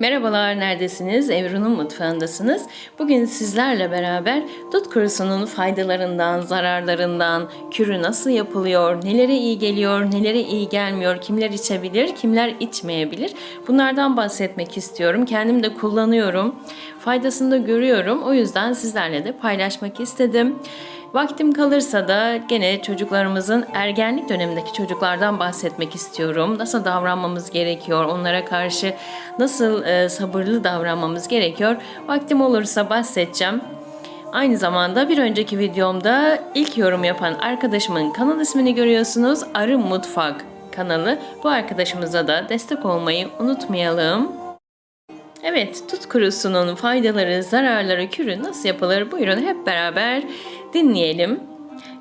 Merhabalar, neredesiniz? Evren'in mutfağındasınız. Bugün sizlerle beraber dut kurusunun faydalarından, zararlarından, kürü nasıl yapılıyor, nelere iyi geliyor, nelere iyi gelmiyor, kimler içebilir, kimler içmeyebilir. Bunlardan bahsetmek istiyorum. Kendim de kullanıyorum. Faydasını da görüyorum. O yüzden sizlerle de paylaşmak istedim. Vaktim kalırsa da gene çocuklarımızın ergenlik dönemindeki çocuklardan bahsetmek istiyorum. Nasıl davranmamız gerekiyor, onlara karşı nasıl e, sabırlı davranmamız gerekiyor. Vaktim olursa bahsedeceğim. Aynı zamanda bir önceki videomda ilk yorum yapan arkadaşımın kanal ismini görüyorsunuz. Arı Mutfak kanalı. Bu arkadaşımıza da destek olmayı unutmayalım. Evet, tut kurusunun faydaları, zararları, kürü nasıl yapılır? Buyurun hep beraber dinleyelim.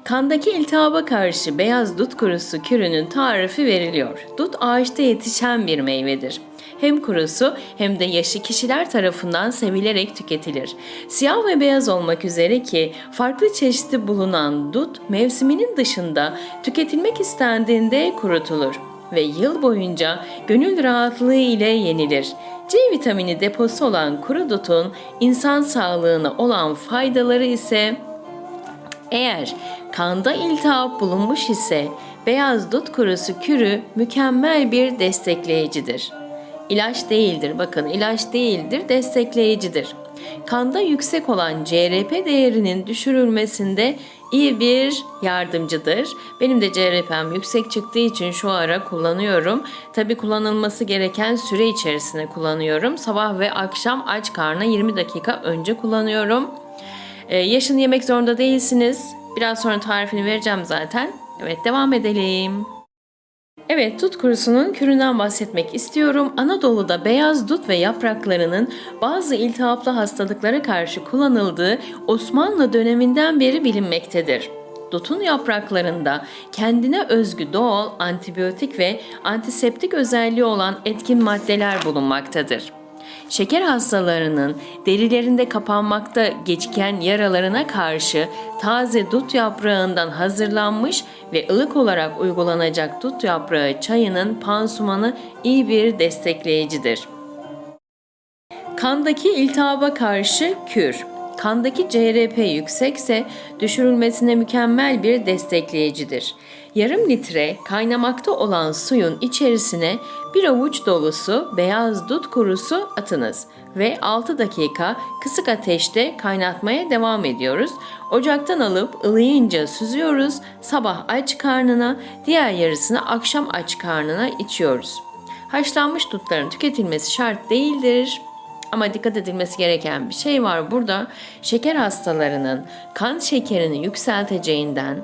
Kandaki iltihaba karşı beyaz dut kurusu kürünün tarifi veriliyor. Dut ağaçta yetişen bir meyvedir. Hem kurusu hem de yaşı kişiler tarafından sevilerek tüketilir. Siyah ve beyaz olmak üzere ki farklı çeşidi bulunan dut mevsiminin dışında tüketilmek istendiğinde kurutulur ve yıl boyunca gönül rahatlığı ile yenilir. C vitamini deposu olan kuru dutun insan sağlığına olan faydaları ise eğer kanda iltihap bulunmuş ise beyaz dut kurusu kürü mükemmel bir destekleyicidir. İlaç değildir. Bakın ilaç değildir, destekleyicidir. Kanda yüksek olan CRP değerinin düşürülmesinde iyi bir yardımcıdır. Benim de CRP'm yüksek çıktığı için şu ara kullanıyorum. Tabi kullanılması gereken süre içerisinde kullanıyorum. Sabah ve akşam aç karnına 20 dakika önce kullanıyorum. Ee, yaşını yemek zorunda değilsiniz. Biraz sonra tarifini vereceğim zaten. Evet devam edelim. Evet, dut kurusunun küründen bahsetmek istiyorum. Anadolu'da beyaz dut ve yapraklarının bazı iltihaplı hastalıklara karşı kullanıldığı Osmanlı döneminden beri bilinmektedir. Dutun yapraklarında kendine özgü doğal antibiyotik ve antiseptik özelliği olan etkin maddeler bulunmaktadır. Şeker hastalarının derilerinde kapanmakta geçken yaralarına karşı taze dut yaprağından hazırlanmış ve ılık olarak uygulanacak dut yaprağı çayının pansumanı iyi bir destekleyicidir. Kandaki iltihaba karşı kür. Kandaki CRP yüksekse düşürülmesine mükemmel bir destekleyicidir. Yarım litre kaynamakta olan suyun içerisine bir avuç dolusu beyaz dut kurusu atınız ve 6 dakika kısık ateşte kaynatmaya devam ediyoruz. Ocaktan alıp ılıyınca süzüyoruz. Sabah aç karnına, diğer yarısını akşam aç karnına içiyoruz. Haşlanmış dutların tüketilmesi şart değildir. Ama dikkat edilmesi gereken bir şey var burada. Şeker hastalarının kan şekerini yükselteceğinden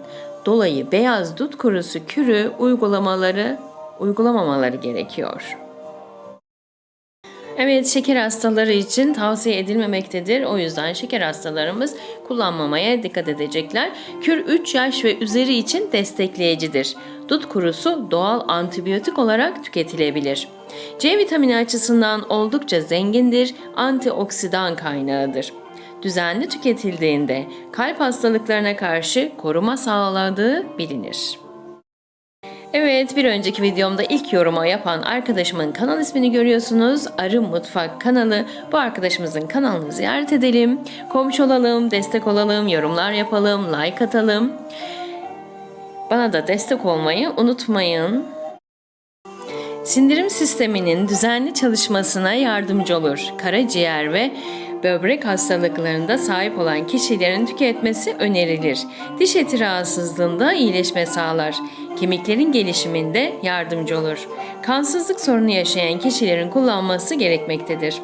dolayı beyaz dut kurusu kürü uygulamaları uygulamamaları gerekiyor. Evet şeker hastaları için tavsiye edilmemektedir. O yüzden şeker hastalarımız kullanmamaya dikkat edecekler. Kür 3 yaş ve üzeri için destekleyicidir. Dut kurusu doğal antibiyotik olarak tüketilebilir. C vitamini açısından oldukça zengindir, antioksidan kaynağıdır. Düzenli tüketildiğinde kalp hastalıklarına karşı koruma sağladığı bilinir. Evet bir önceki videomda ilk yoruma yapan arkadaşımın kanal ismini görüyorsunuz. Arı Mutfak kanalı. Bu arkadaşımızın kanalını ziyaret edelim. Komşu olalım, destek olalım, yorumlar yapalım, like atalım. Bana da destek olmayı unutmayın. Sindirim sisteminin düzenli çalışmasına yardımcı olur. Karaciğer ve böbrek hastalıklarında sahip olan kişilerin tüketmesi önerilir. Diş eti rahatsızlığında iyileşme sağlar. Kemiklerin gelişiminde yardımcı olur. Kansızlık sorunu yaşayan kişilerin kullanması gerekmektedir.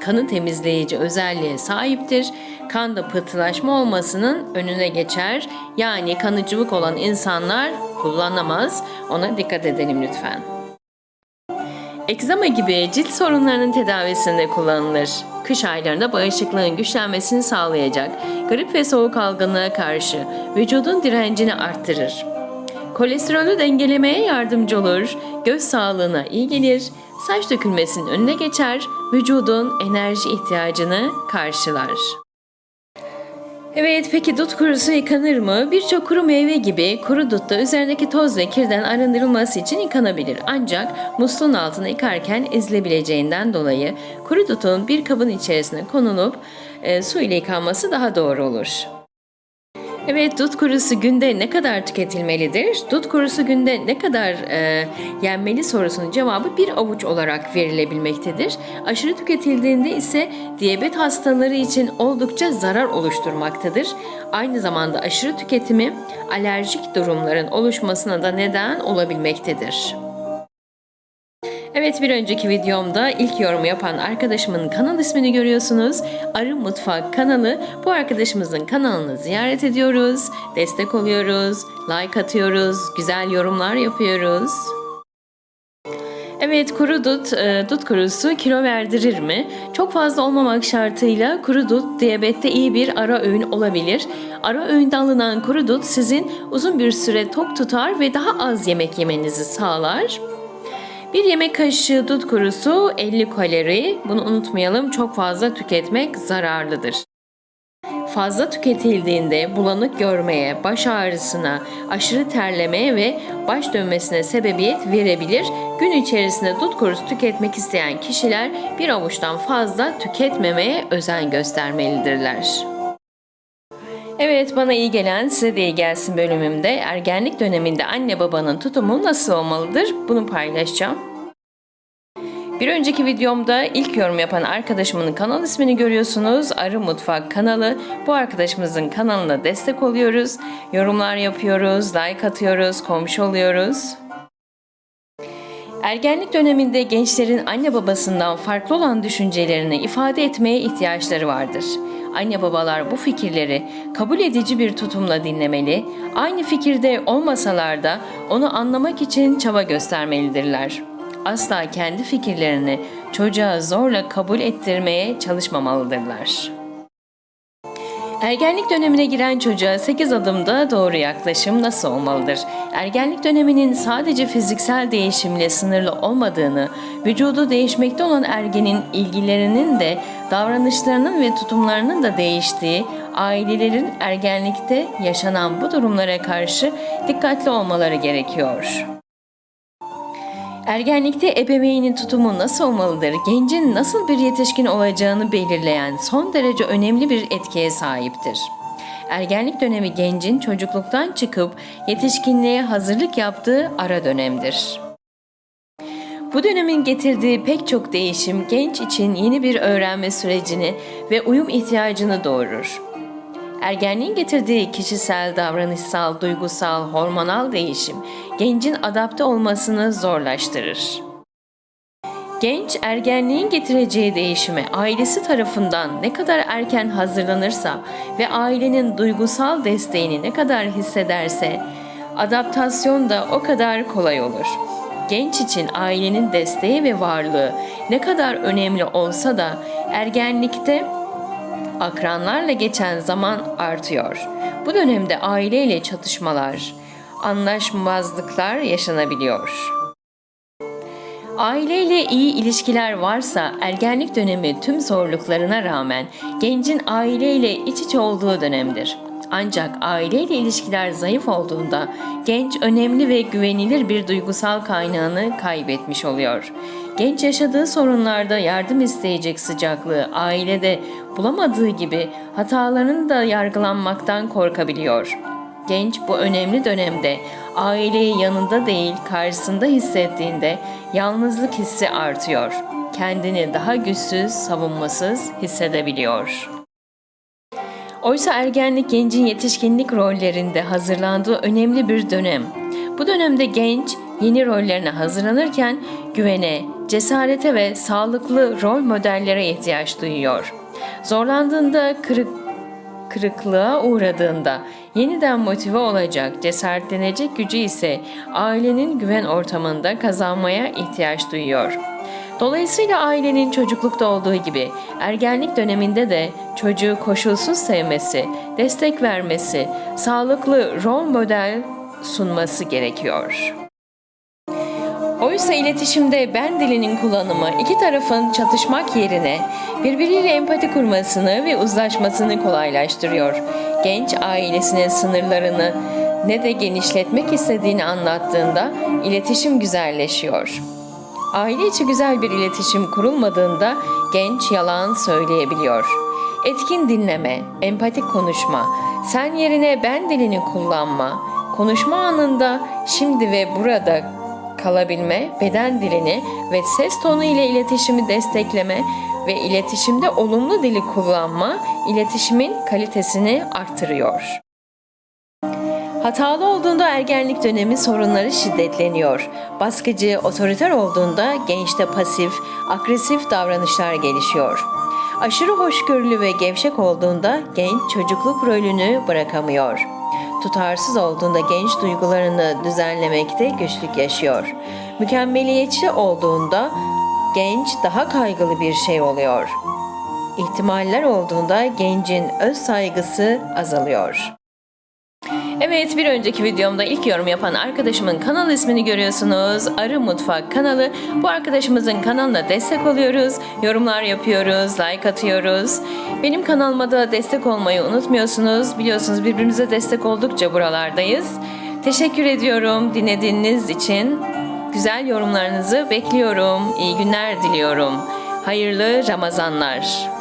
Kanı temizleyici özelliğe sahiptir. Kanda pıhtılaşma olmasının önüne geçer. Yani kanı cıvık olan insanlar kullanamaz. Ona dikkat edelim lütfen. Egzama gibi cilt sorunlarının tedavisinde kullanılır. Kış aylarında bağışıklığın güçlenmesini sağlayacak, grip ve soğuk algınlığa karşı vücudun direncini arttırır. Kolesterolü dengelemeye yardımcı olur, göz sağlığına iyi gelir, saç dökülmesinin önüne geçer, vücudun enerji ihtiyacını karşılar. Evet peki dut kurusu yıkanır mı? Birçok kuru meyve gibi kuru dut da üzerindeki toz ve kirden arındırılması için yıkanabilir. Ancak musluğun altını yıkarken ezilebileceğinden dolayı kuru dutun bir kabın içerisine konulup e, su ile yıkanması daha doğru olur. Evet, dut kurusu günde ne kadar tüketilmelidir? Dut kurusu günde ne kadar e, yenmeli sorusunun cevabı bir avuç olarak verilebilmektedir. Aşırı tüketildiğinde ise diyabet hastaları için oldukça zarar oluşturmaktadır. Aynı zamanda aşırı tüketimi alerjik durumların oluşmasına da neden olabilmektedir. Evet bir önceki videomda ilk yorumu yapan arkadaşımın kanal ismini görüyorsunuz. Arı Mutfak kanalı. Bu arkadaşımızın kanalını ziyaret ediyoruz. Destek oluyoruz. Like atıyoruz. Güzel yorumlar yapıyoruz. Evet kuru dut, e, dut kurusu kilo verdirir mi? Çok fazla olmamak şartıyla kuru dut diyabette iyi bir ara öğün olabilir. Ara öğünde alınan kuru dut sizin uzun bir süre tok tutar ve daha az yemek yemenizi sağlar. Bir yemek kaşığı dut kurusu 50 kalori. Bunu unutmayalım çok fazla tüketmek zararlıdır. Fazla tüketildiğinde bulanık görmeye, baş ağrısına, aşırı terlemeye ve baş dönmesine sebebiyet verebilir. Gün içerisinde dut kurusu tüketmek isteyen kişiler bir avuçtan fazla tüketmemeye özen göstermelidirler. Evet bana iyi gelen size de iyi gelsin bölümümde ergenlik döneminde anne babanın tutumu nasıl olmalıdır bunu paylaşacağım. Bir önceki videomda ilk yorum yapan arkadaşımın kanal ismini görüyorsunuz. Arı Mutfak kanalı. Bu arkadaşımızın kanalına destek oluyoruz. Yorumlar yapıyoruz, like atıyoruz, komşu oluyoruz. Ergenlik döneminde gençlerin anne babasından farklı olan düşüncelerini ifade etmeye ihtiyaçları vardır. Anne babalar bu fikirleri kabul edici bir tutumla dinlemeli, aynı fikirde olmasalar da onu anlamak için çaba göstermelidirler. Asla kendi fikirlerini çocuğa zorla kabul ettirmeye çalışmamalıdırlar. Ergenlik dönemine giren çocuğa 8 adımda doğru yaklaşım nasıl olmalıdır? Ergenlik döneminin sadece fiziksel değişimle sınırlı olmadığını, vücudu değişmekte olan ergenin ilgilerinin de davranışlarının ve tutumlarının da değiştiği, ailelerin ergenlikte yaşanan bu durumlara karşı dikkatli olmaları gerekiyor. Ergenlikte ebeveynin tutumu nasıl olmalıdır? Gencin nasıl bir yetişkin olacağını belirleyen son derece önemli bir etkiye sahiptir. Ergenlik dönemi gencin çocukluktan çıkıp yetişkinliğe hazırlık yaptığı ara dönemdir. Bu dönemin getirdiği pek çok değişim genç için yeni bir öğrenme sürecini ve uyum ihtiyacını doğurur. Ergenliğin getirdiği kişisel, davranışsal, duygusal, hormonal değişim gencin adapte olmasını zorlaştırır. Genç ergenliğin getireceği değişime ailesi tarafından ne kadar erken hazırlanırsa ve ailenin duygusal desteğini ne kadar hissederse adaptasyon da o kadar kolay olur. Genç için ailenin desteği ve varlığı ne kadar önemli olsa da ergenlikte akranlarla geçen zaman artıyor. Bu dönemde aileyle çatışmalar, anlaşmazlıklar yaşanabiliyor. Aileyle iyi ilişkiler varsa ergenlik dönemi tüm zorluklarına rağmen gencin aileyle iç içe olduğu dönemdir. Ancak aileyle ilişkiler zayıf olduğunda genç önemli ve güvenilir bir duygusal kaynağını kaybetmiş oluyor. Genç yaşadığı sorunlarda yardım isteyecek sıcaklığı ailede bulamadığı gibi hatalarını da yargılanmaktan korkabiliyor. Genç bu önemli dönemde aileyi yanında değil karşısında hissettiğinde yalnızlık hissi artıyor. Kendini daha güçsüz, savunmasız hissedebiliyor. Oysa ergenlik gencin yetişkinlik rollerinde hazırlandığı önemli bir dönem. Bu dönemde genç yeni rollerine hazırlanırken güvene, cesarete ve sağlıklı rol modellere ihtiyaç duyuyor. Zorlandığında kırık kırıklığa uğradığında yeniden motive olacak, cesaretlenecek gücü ise ailenin güven ortamında kazanmaya ihtiyaç duyuyor. Dolayısıyla ailenin çocuklukta olduğu gibi ergenlik döneminde de çocuğu koşulsuz sevmesi, destek vermesi, sağlıklı rol model sunması gerekiyor. Oysa iletişimde ben dilinin kullanımı iki tarafın çatışmak yerine birbiriyle empati kurmasını ve uzlaşmasını kolaylaştırıyor. Genç ailesinin sınırlarını ne de genişletmek istediğini anlattığında iletişim güzelleşiyor. Aile içi güzel bir iletişim kurulmadığında genç yalan söyleyebiliyor. Etkin dinleme, empatik konuşma, sen yerine ben dilini kullanma, konuşma anında şimdi ve burada kalabilme, beden dilini ve ses tonu ile iletişimi destekleme ve iletişimde olumlu dili kullanma, iletişimin kalitesini artırıyor. Hatalı olduğunda ergenlik dönemi sorunları şiddetleniyor. Baskıcı, otoriter olduğunda gençte pasif, agresif davranışlar gelişiyor. Aşırı hoşgörülü ve gevşek olduğunda genç çocukluk rolünü bırakamıyor. Tutarsız olduğunda genç duygularını düzenlemekte güçlük yaşıyor. Mükemmeliyetçi olduğunda genç daha kaygılı bir şey oluyor. İhtimaller olduğunda gencin öz saygısı azalıyor. Evet bir önceki videomda ilk yorum yapan arkadaşımın kanal ismini görüyorsunuz. Arı Mutfak kanalı. Bu arkadaşımızın kanalına destek oluyoruz. Yorumlar yapıyoruz, like atıyoruz. Benim kanalıma da destek olmayı unutmuyorsunuz. Biliyorsunuz birbirimize destek oldukça buralardayız. Teşekkür ediyorum dinlediğiniz için. Güzel yorumlarınızı bekliyorum. İyi günler diliyorum. Hayırlı Ramazanlar.